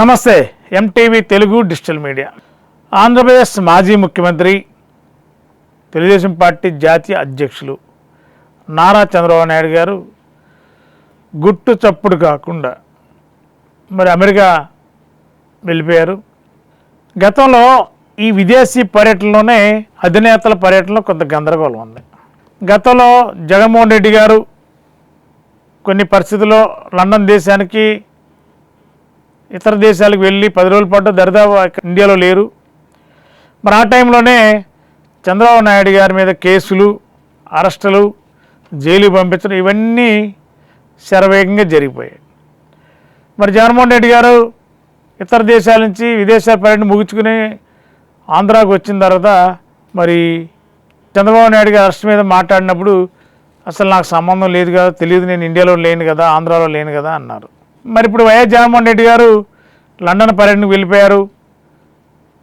నమస్తే MTV Telugu digital media. Andhra Pradesh మాజీ ముఖ్యమంత్రి తెలుగుదేశం పార్టీ జాతీయ అధ్యక్షులు నారా చంద్రబాబు నాయుడు గారు గుట్టు చప్పుడు కాకుండా మరి అమెరికా వెళ్ళిపోయారు. గతంలో ఈ విదేశీ పర్యటనలోనే అధినేతల పర్యటనలో కొంత గందరగోళం ఉంది. గతంలో జగన్మోహన్ రెడ్డి గారు కొన్ని పరిస్థితుల్లో లండన్ దేశానికి ఇతర దేశాలకు వెళ్ళి పది రోజుల పాటు దరిదాపు ఇండియాలో లేరు. మరి ఆ టైంలోనే చంద్రబాబు నాయుడు గారి మీద కేసులు అరెస్టులు జైలు పంపించడం ఇవన్నీ శరవేగంగా జరిగిపోయాయి. మరి జగన్మోహన్ రెడ్డి గారు ఇతర దేశాల నుంచి విదేశాల పర్యటన ముగించుకుని ఆంధ్రాకు వచ్చిన తర్వాత మరి చంద్రబాబు నాయుడు గారు అరెస్ట్ మీద మాట్లాడినప్పుడు అసలు నాకు సంబంధం లేదు కదా తెలియదు నేను ఇండియాలో లేను కదా ఆంధ్రాలో లేను కదా అన్నారు. మరి ఇప్పుడు వైఎస్ జగన్మోహన్ రెడ్డి గారు లండన్ పర్యటనకు వెళ్ళిపోయారు.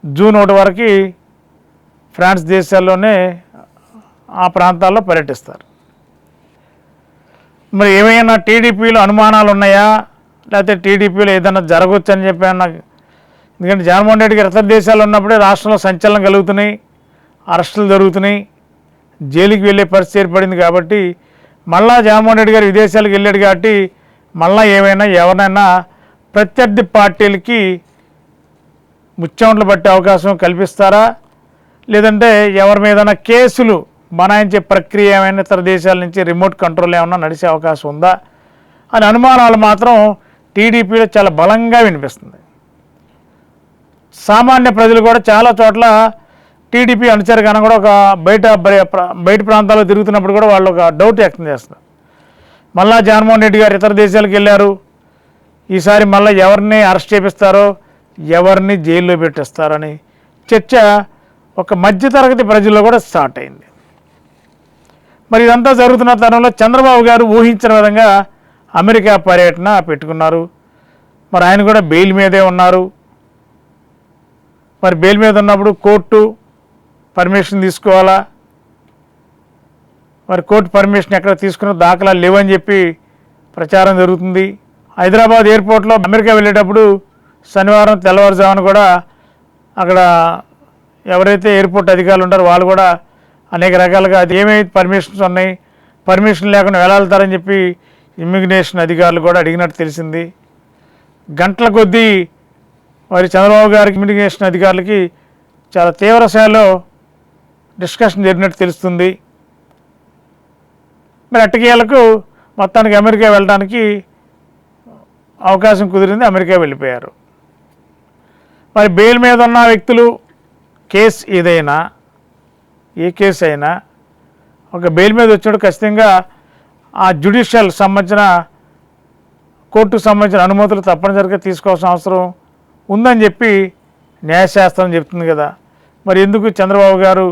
జూన్ ఒకటి వరకు ఫ్రాన్స్ దేశాల్లోనే ఆ ప్రాంతాల్లో పర్యటిస్తారు. మరి ఏమైనా టీడీపీలో అనుమానాలు ఉన్నాయా? లేకపోతే టీడీపీలో ఏదైనా జరగవచ్చు అని చెప్పి నాకు ఎందుకంటే జగన్మోహన్ రెడ్డి గారు ఇతర దేశాలు ఉన్నప్పుడే రాష్ట్రంలో సంచలనం కలుగుతున్నాయి. అరెస్టులు జరుగుతున్నాయి. జైలుకి వెళ్ళే పరిస్థితి ఏర్పడింది కాబట్టి మళ్ళా జగన్మోహన్ రెడ్డి గారు విదేశాలకు వెళ్ళాడు కాబట్టి మళ్ళీ ఏమైనా ఎవరినైనా ప్రత్యర్థి పార్టీలకి ముచ్చెమటలు పట్టే అవకాశం కల్పిస్తారా? లేదంటే ఎవరి మీదైనా కేసులు బనాయించే ప్రక్రియ ఏమైనా ఇతర దేశాల నుంచి రిమోట్ కంట్రోల్ ఏమైనా నడిచే అవకాశం ఉందా? అని అనుమానాలు మాత్రం టీడీపీలో చాలా బలంగా వినిపిస్తుంది. సామాన్య ప్రజలు కూడా చాలా చోట్ల టీడీపీ అనుచరగానం కూడా ఒక బయట బయట ప్రాంతాల్లో తిరుగుతున్నప్పుడు కూడా వాళ్ళు ఒక డౌట్ వ్యక్తం చేస్తారు మళ్ళా జగన్మోహన్ రెడ్డి గారు ఇతర దేశాలకు వెళ్ళారు. ఈసారి మళ్ళీ ఎవరిని అరెస్ట్ చేపిస్తారో ఎవరిని జైల్లో పెట్టేస్తారని చర్చ ఒక మధ్యతరగతి ప్రజల్లో కూడా స్టార్ట్ అయింది. మరి ఇదంతా జరుగుతున్న తరుణంలో చంద్రబాబు గారు ఊహించిన విధంగా అమెరికా పర్యటన పెట్టుకున్నారు. మరి ఆయన కూడా బెయిల్ మీదే ఉన్నారు. మరి బెయిల్ మీద ఉన్నప్పుడు కోర్టు పర్మిషన్ తీసుకోవాలా? మరి కోర్టు పర్మిషన్ ఎక్కడ తీసుకున్న దాఖలాలు లేవని చెప్పి ప్రచారం జరుగుతుంది. హైదరాబాద్ ఎయిర్పోర్ట్లో అమెరికా వెళ్ళేటప్పుడు శనివారం తెల్లవారుజామున కూడా అక్కడ ఎవరైతే ఎయిర్పోర్ట్ అధికారులు ఉంటారో వాళ్ళు కూడా అనేక రకాలుగా అది ఏమేమి పర్మిషన్స్ ఉన్నాయి పర్మిషన్ లేకుండా వెళ్ళాలుతారని చెప్పి ఇమ్మిగ్రేషన్ అధికారులు కూడా అడిగినట్టు తెలిసింది. గంటల కొద్దీ మరి చంద్రబాబు గారికి ఇమ్మిగ్రేషన్ అధికారులకి చాలా తీవ్ర స్థాయిలో డిస్కషన్ జరిగినట్టు తెలుస్తుంది. మరి అట్టకేలకు మొత్తానికి అమెరికా వెళ్ళడానికి అవకాశం కుదిరింది అమెరికా వెళ్ళిపోయారు. మరి బెయిల్ మీద ఉన్న వ్యక్తులు కేసు ఏదైనా ఏ కేసు అయినా ఒక బెయిల్ మీద వచ్చినప్పుడు ఖచ్చితంగా ఆ జ్యుడిషియల్ సంబంధించిన కోర్టుకు సంబంధించిన అనుమతులు తప్పనిసరిగా తీసుకోవాల్సిన అవసరం ఉందని చెప్పి న్యాయశాస్త్రం చెప్తుంది కదా. మరి ఎందుకు చంద్రబాబు గారు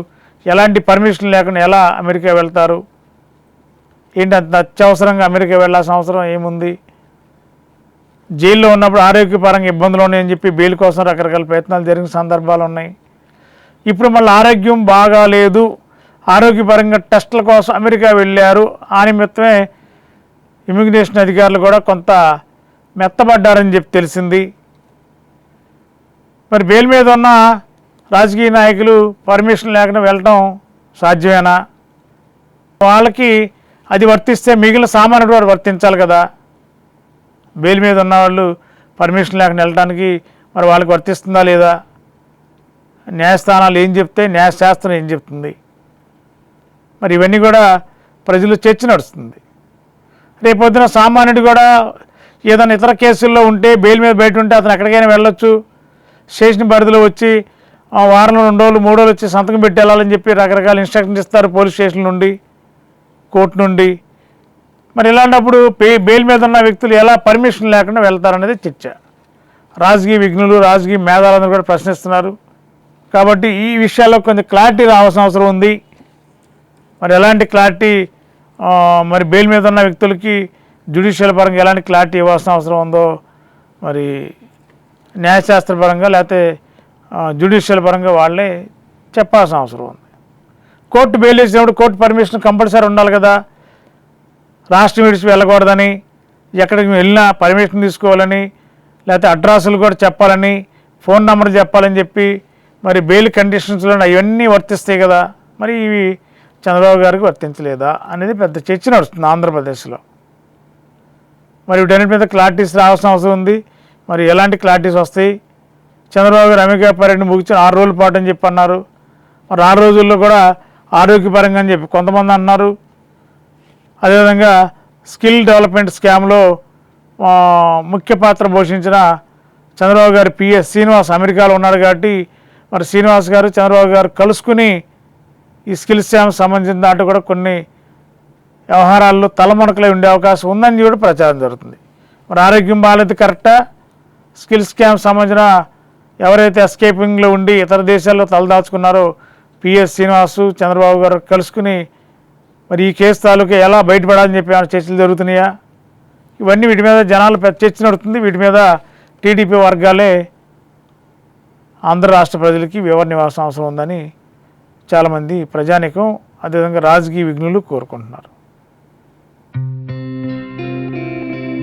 ఎలాంటి పర్మిషన్ లేకుండా ఎలా అమెరికా వెళ్తారు? ఏంటి అంత అత్యవసరంగా అమెరికా వెళ్ళాల్సిన అవసరం ఏముంది? జైల్లో ఉన్నప్పుడు ఆరోగ్యపరంగా ఇబ్బందులు ఉన్నాయని చెప్పి బెయిల్ కోసం రకరకాల ప్రయత్నాలు జరిగిన సందర్భాలు ఉన్నాయి. ఇప్పుడు మళ్ళీ ఆరోగ్యం బాగాలేదు ఆరోగ్యపరంగా టెస్టుల కోసం అమెరికా వెళ్ళారు. ఆ నిమిత్తమే ఇమిగ్రేషన్ అధికారులు కూడా కొంత మెత్తబడ్డారని చెప్పి తెలిసింది. మరి బెయిల్ మీద ఉన్న రాజకీయ నాయకులు పర్మిషన్ లేకుండా వెళ్ళటం సాధ్యమేనా? వాళ్ళకి అది వర్తిస్తే మిగిలిన సామాన్యుడు వారు వర్తించాలి కదా. బెయిల్ మీద ఉన్నవాళ్ళు పర్మిషన్ లేకుండా వెళ్ళడానికి మరి వాళ్ళకి వర్తిస్తుందా లేదా? న్యాయస్థానాలు ఏం చెప్తే న్యాయశాస్త్రం ఏం చెప్తుంది? మరి ఇవన్నీ కూడా ప్రజలు చర్చ నడుస్తుంది. రేపొద్దున సామాన్యుడు కూడా ఏదైనా ఇతర కేసుల్లో ఉంటే బెయిల్ మీద బయట ఉంటే అతను ఎక్కడికైనా వెళ్ళొచ్చు. స్టేషన్ పరిధిలో వచ్చి ఆ వారంలో రెండు రోజులు మూడు రోజులు వచ్చి సంతకం పెట్టి వెళ్ళాలని చెప్పి రకరకాల ఇన్స్ట్రక్షన్స్ ఇస్తారు పోలీస్ స్టేషన్ నుండి. కోర్టు నుండి. మరి ఇలాంటప్పుడు పే బెయిల్ మీద ఉన్న వ్యక్తులు ఎలా పర్మిషన్ లేకుండా వెళ్తారనేది చర్చ. రాజకీయ విఘ్నులు రాజకీయ మేధాలందరూ కూడా ప్రశ్నిస్తున్నారు. కాబట్టి ఈ విషయాల్లో కొంచెం క్లారిటీ రావాల్సిన అవసరం ఉంది. మరి ఎలాంటి క్లారిటీ మరి బెయిల్ మీద ఉన్న వ్యక్తులకి జ్యుడిషియల్ పరంగా ఎలాంటి క్లారిటీ ఇవ్వాల్సిన అవసరం ఉందో మరి న్యాయశాస్త్ర పరంగా లేకపోతే జ్యుడిషియల్ పరంగా వాళ్ళే చెప్పాల్సిన అవసరం ఉంది. కోర్టు బెయిల్ వేసినప్పుడు కోర్టు పర్మిషన్ కంపల్సరీ ఉండాలి కదా. రాష్ట్రం విడిచి వెళ్ళకూడదని ఎక్కడికి వెళ్ళినా పర్మిషన్ తీసుకోవాలని లేకపోతే అడ్రస్లు కూడా చెప్పాలని ఫోన్ నెంబర్ చెప్పాలని చెప్పి మరి బెయిల్ కండిషన్స్లో అవన్నీ వర్తిస్తాయి కదా. మరి ఇవి చంద్రబాబు గారికి వర్తించలేదా అనేది పెద్ద చర్చ నడుస్తుంది ఆంధ్రప్రదేశ్లో. మరి వీటన్నిటి మీద క్లారిటీస్ రావాల్సిన అవసరం ఉంది. మరి ఎలాంటి క్లారిటీస్ వస్తాయి? చంద్రబాబు గారు అమెరికా పర్యటన ముగించిన ఆరు రోజుల పాటు అని చెప్పి అన్నారు. మరి ఆరు రోజుల్లో కూడా ఆరోగ్యపరంగా అని చెప్పి కొంతమంది అన్నారు. అదేవిధంగా స్కిల్ డెవలప్మెంట్ స్కామ్లో ముఖ్య పాత్ర పోషించిన చంద్రబాబు గారు పిఎస్ శ్రీనివాస్ అమెరికాలో ఉన్నాడు కాబట్టి మరి శ్రీనివాస్ గారు చంద్రబాబు గారు కలుసుకుని ఈ స్కిల్ స్కామ్ సంబంధించిన దాంట్లో కూడా కొన్ని వ్యవహారాల్లో తలమునకలై ఉండే అవకాశం ఉందని కూడా ప్రచారం జరుగుతుంది. మరి ఆరోగ్యం బాగాలేదు కరెక్టా? స్కిల్ స్కామ్ సంబంధించిన ఎవరైతే ఎస్కేపింగ్లో ఉండి ఇతర దేశాల్లో తలదాచుకున్నారో పిఎస్ శ్రీనివాసు చంద్రబాబు గారు కలుసుకుని మరి ఈ కేసు తాలూకా ఎలా బయటపడాలని చెప్పి ఏమైనా చర్చలు జరుగుతున్నాయా? ఇవన్నీ వీటి మీద జనాలు పెద్ద చర్చ నడుతుంది వీటి మీద టీడీపీ వర్గాలే ఆంధ్ర రాష్ట్ర ప్రజలకి వివరణ ఇవ్వాల్సిన అవసరం ఉందని చాలామంది ప్రజానికం అదేవిధంగా రాజకీయ విఘ్నులు కోరుకుంటున్నారు.